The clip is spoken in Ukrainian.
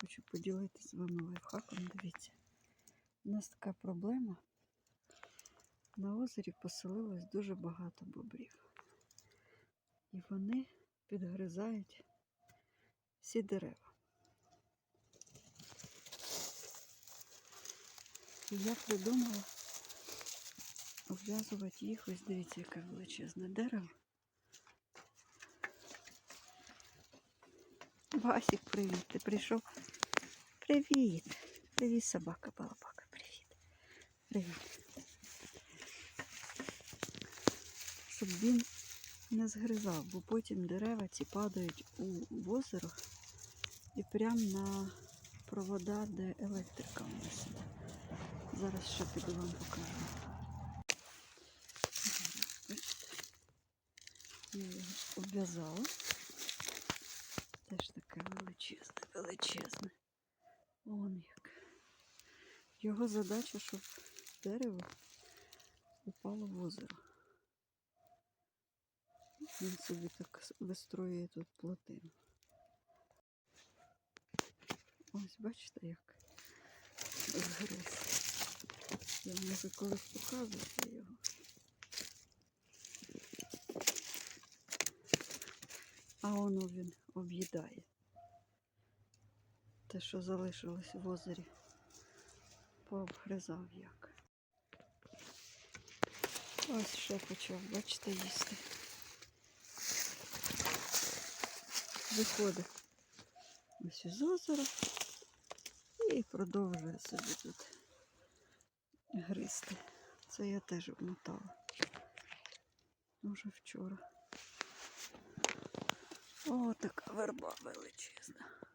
хочу поділитися з вами лайфхаком. Дивіться, у нас така проблема. На озері поселилось дуже багато бобрів. І вони підгризають всі дерева. І я придумала обв'язувати їх. Ось дивіться, яке величезне дерево. Васік, привіт. Ти прийшов? Привіт. Привіт, собака, балабака. Привіт. Привіт. Щоб він не згризав, бо потім дерева ці падають у озеро і прямо на провода, де електрика у нас. Зараз ще піду вам покажу. Я його обв'язала. Теж таке величезне. Вон як. Його задача, щоб дерево упало в озеро. Він собі так вистроює тут плотину. Ось бачите, як згриз. Я може колись показувати його. А воно він об'їдає. Те, що залишилось в озері, пообгризав як. Ось ще почав, бачите, їсти. Виходить ось із озера і продовжує собі тут гризти. Це я теж обмотала. Уже вчора. О, така верба величезна.